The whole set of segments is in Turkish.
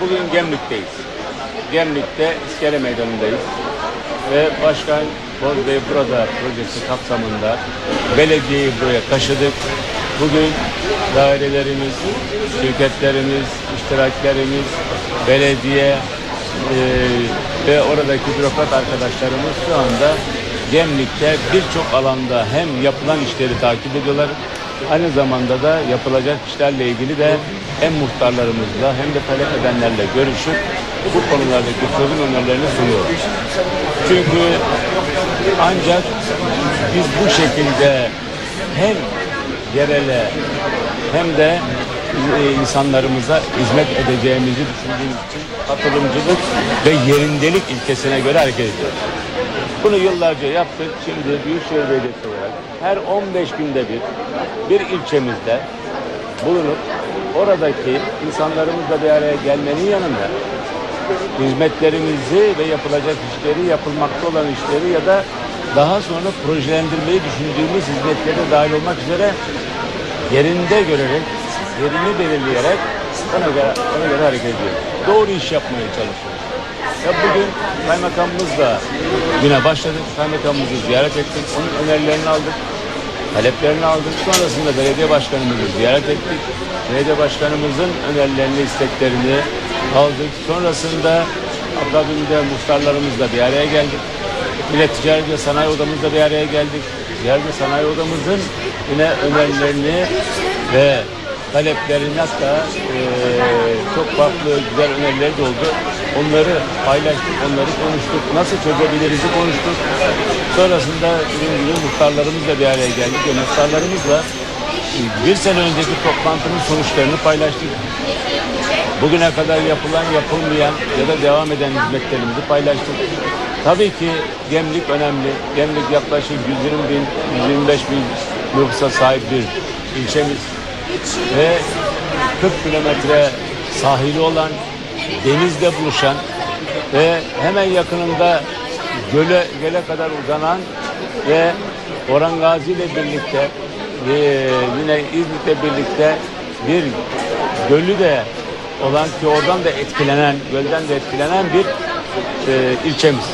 bugün Gemlik'teyiz. Gemlik'te İskele Meydanı'ndayız. Ve Başkan Bozbey burada projesi kapsamında belediyeyi buraya taşıdık. Bugün dairelerimiz, şirketlerimiz, iştiraklerimiz, belediye eee, ve oradaki bürokrat arkadaşlarımız şu anda Gemlik'te birçok alanda hem yapılan işleri takip ediyorlar, aynı zamanda da yapılacak işlerle ilgili de hem muhtarlarımızla hem de talep edenlerle görüşüp bu konulardaki çözüm önerilerini sunuyoruz. Çünkü ancak biz bu şekilde hem yerele hem de e, insanlarımıza hizmet edeceğimizi düşündüğümüz için katılımcılık ve yerindelik ilkesine göre hareket ediyoruz. Bunu yıllarca yaptık. Şimdi Büyükşehir Belediyesi olarak her 15 günde bir bir ilçemizde bulunup oradaki insanlarımızla bir araya gelmenin yanında hizmetlerimizi ve yapılacak işleri, yapılmakta olan işleri ya da daha sonra projelendirmeyi düşündüğümüz hizmetlere dahil olmak üzere yerinde görerek, yerini belirleyerek ona göre, ona göre hareket ediyoruz. Doğru iş yapmaya çalışıyoruz. Ya bugün kaymakamımızla güne başladık. Kaymakamımızı ziyaret ettik. Onun önerilerini aldık. Taleplerini aldık. Sonrasında belediye başkanımızı ziyaret ettik. Belediye başkanımızın önerilerini, isteklerini aldık. Sonrasında akabinde muhtarlarımızla bir araya geldik. Yine ticaret ve sanayi odamızla bir araya geldik. Ticaret ve sanayi odamızın yine önerilerini ve taleplerini hatta eee, çok farklı güzel önerileri de oldu. Onları paylaştık, onları konuştuk. Nasıl çözebiliriz konuştuk. Sonrasında dediğim gibi muhtarlarımızla bir araya geldik ve muhtarlarımızla bir sene önceki toplantının sonuçlarını paylaştık. Bugüne kadar yapılan, yapılmayan ya da devam eden hizmetlerimizi paylaştık. Tabii ki Gemlik önemli. Gemlik yaklaşık 120 bin, 125 bin nüfusa sahip bir ilçemiz. Ve 40 kilometre sahili olan, denizle buluşan ve hemen yakınında göle, göle kadar uzanan ve Orhan Gazi ile birlikte ve yine İzmit'le birlikte bir gölü de olan ki oradan da etkilenen, gölden de etkilenen bir e, ilçemiz.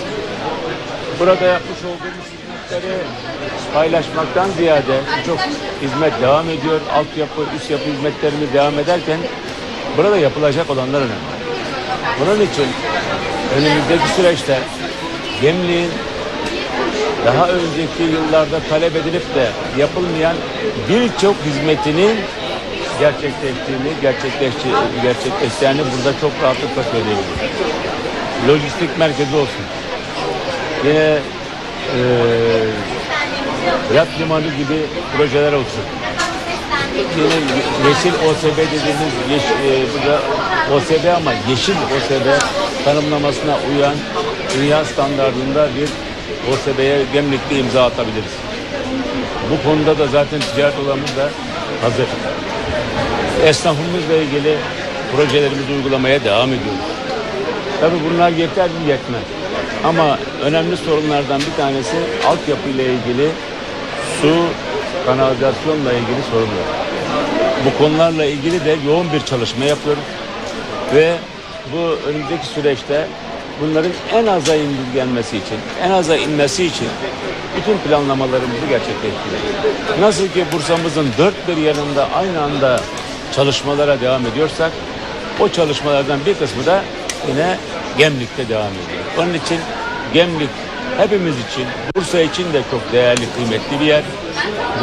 Burada yapmış olduğumuz hizmetleri paylaşmaktan ziyade çok hizmet devam ediyor. Altyapı, üst yapı hizmetlerimiz devam ederken burada yapılacak olanlar önemli. Bunun için önümüzdeki süreçte Gemliğin daha önceki yıllarda talep edilip de yapılmayan birçok hizmetinin gerçekleştiğini, gerçekleşti, gerçekleştiğini burada çok rahatlıkla söyleyebilirim. Lojistik merkezi olsun. Yine eee yat limanı gibi projeler olsun. Yine yeşil OSB dediğimiz yeş, e, burada OSB ama yeşil OSB tanımlamasına uyan dünya standartında bir OSB'ye Gemlik'te imza atabiliriz. Bu konuda da zaten ticaret olanımız da hazır. Esnafımızla ilgili projelerimizi uygulamaya devam ediyoruz. Tabii bunlar yeter mi yetmez. Ama önemli sorunlardan bir tanesi altyapı ile ilgili su, kanalizasyonla ilgili sorunlar. Bu konularla ilgili de yoğun bir çalışma yapıyoruz. Ve bu önümüzdeki süreçte bunların en aza indirgenmesi için, en aza inmesi için bütün planlamalarımızı gerçekleştiriyoruz. Nasıl ki Bursa'mızın dört bir yanında aynı anda çalışmalara devam ediyorsak, o çalışmalardan bir kısmı da yine Gemlik'te devam ediyor. Onun için Gemlik hepimiz için, Bursa için de çok değerli, kıymetli bir yer.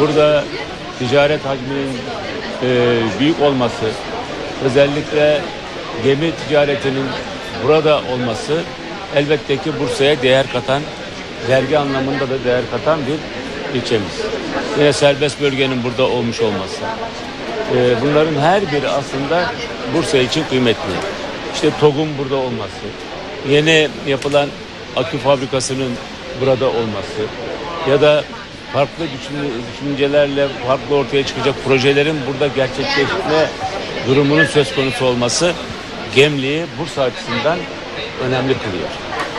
Burada ticaret hacminin e, büyük olması, özellikle gemi ticaretinin burada olması elbette ki Bursa'ya değer katan, vergi anlamında da değer katan bir ilçemiz. Yine serbest bölgenin burada olmuş olması. E, bunların her biri aslında Bursa için kıymetli. İşte TOG'un burada olması, yeni yapılan akü fabrikasının burada olması ya da farklı düşün- düşüncelerle farklı ortaya çıkacak projelerin burada gerçekleşme durumunun söz konusu olması Gemliği Bursa açısından önemli kılıyor.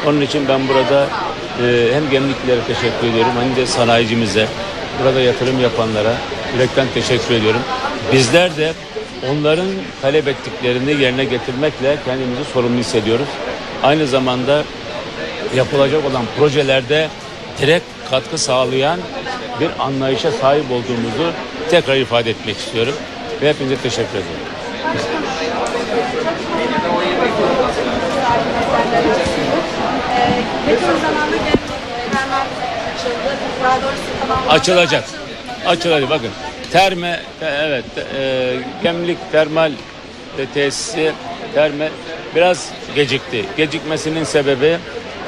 Onun için ben burada e, hem Gemliklilere teşekkür ediyorum hem de sanayicimize, burada yatırım yapanlara yürekten teşekkür ediyorum. Bizler de onların talep ettiklerini yerine getirmekle kendimizi sorumlu hissediyoruz. Aynı zamanda yapılacak olan projelerde direkt katkı sağlayan bir anlayışa sahip olduğumuzu tekrar ifade etmek istiyorum. Ve hepinize teşekkür ederim. Açılacak. Açılacak. Bakın terme te- evet e, gemlik termal tesisi terme biraz gecikti. Gecikmesinin sebebi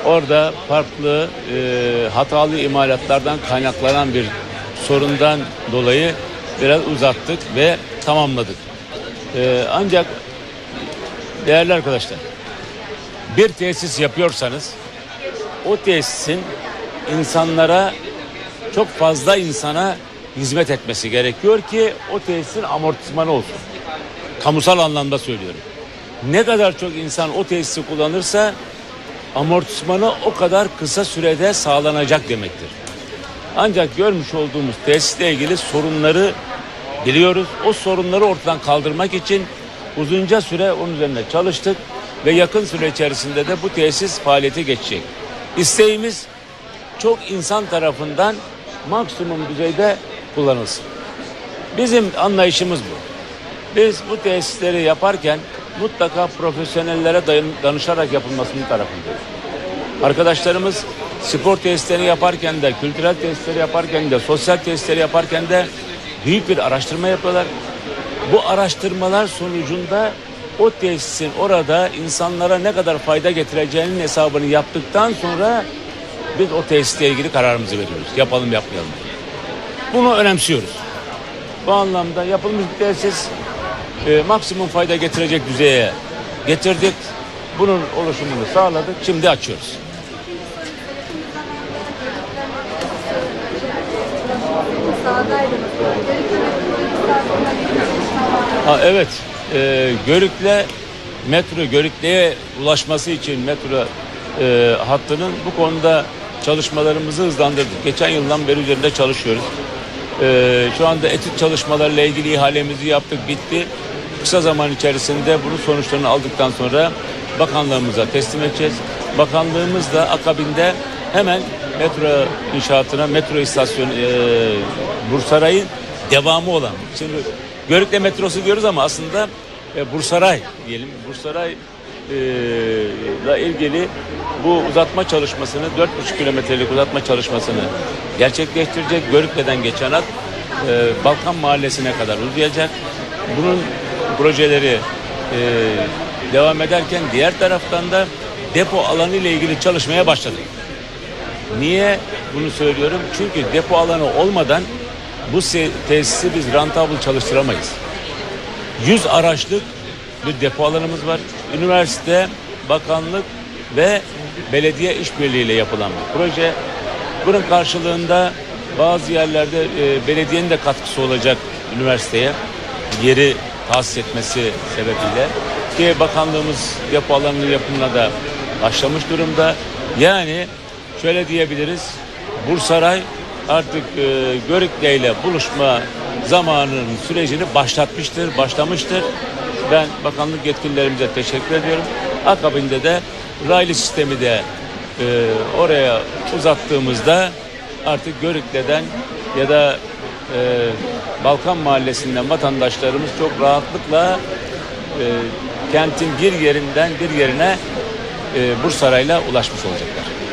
orada farklı e, hatalı imalatlardan kaynaklanan bir sorundan dolayı biraz uzattık ve tamamladık. E, ancak değerli arkadaşlar bir tesis yapıyorsanız o tesisin insanlara çok fazla insana hizmet etmesi gerekiyor ki o tesisin amortismanı olsun. Kamusal anlamda söylüyorum. Ne kadar çok insan o tesisi kullanırsa amortismanı o kadar kısa sürede sağlanacak demektir. Ancak görmüş olduğumuz tesisle ilgili sorunları biliyoruz. O sorunları ortadan kaldırmak için uzunca süre onun üzerinde çalıştık ve yakın süre içerisinde de bu tesis faaliyete geçecek. İsteğimiz çok insan tarafından maksimum düzeyde kullanılsın. Bizim anlayışımız bu. Biz bu tesisleri yaparken mutlaka profesyonellere danışarak yapılmasının tarafındayız. Arkadaşlarımız spor tesisleri yaparken de, kültürel tesisleri yaparken de, sosyal tesisleri yaparken de büyük bir araştırma yapıyorlar. Bu araştırmalar sonucunda o tesisin orada insanlara ne kadar fayda getireceğinin hesabını yaptıktan sonra biz o tesisle ilgili kararımızı veriyoruz. Yapalım yapmayalım. Bunu önemsiyoruz. Bu anlamda yapılmış bir tesis e, maksimum fayda getirecek düzeye getirdik. Bunun oluşumunu sağladık. Şimdi açıyoruz. Ha, evet, e, Görük'le metro, Görük'lere ulaşması için metro e, hattının bu konuda çalışmalarımızı hızlandırdık. Geçen yıldan beri üzerinde çalışıyoruz. E, şu anda etüt çalışmalarıyla ilgili ihalemizi yaptık, bitti. Kısa zaman içerisinde bunun sonuçlarını aldıktan sonra bakanlığımıza teslim edeceğiz. Bakanlığımız da akabinde hemen metro inşaatına, metro istasyonu, e, Bursaray'ın devamı olan. Şimdi Görükle metrosu diyoruz ama aslında e, Bursaray diyelim. Bursaray ile ilgili bu uzatma çalışmasını 4,5 kilometrelik uzatma çalışmasını gerçekleştirecek. Görükle'den geçen hat e, Balkan Mahallesi'ne kadar uzayacak. Bunun projeleri e, devam ederken diğer taraftan da depo alanı ile ilgili çalışmaya başladık. Niye bunu söylüyorum? Çünkü depo alanı olmadan bu tesisi biz rentable çalıştıramayız. 100 araçlık bir depo alanımız var. Üniversite, bakanlık ve belediye işbirliğiyle yapılan bir proje. Bunun karşılığında bazı yerlerde e, belediyenin de katkısı olacak üniversiteye yeri tahsis etmesi sebebiyle ki bakanlığımız depo alanının yapımına da başlamış durumda. Yani şöyle diyebiliriz. Bursaray artık e, Görükle ile buluşma zamanının sürecini başlatmıştır, başlamıştır. Ben bakanlık yetkililerimize teşekkür ediyorum. Akabinde de raylı sistemi de e, oraya uzattığımızda artık Görükle'den ya da e, Balkan Mahallesi'nden vatandaşlarımız çok rahatlıkla e, kentin bir yerinden bir yerine e, Bursaray'la ulaşmış olacaklar.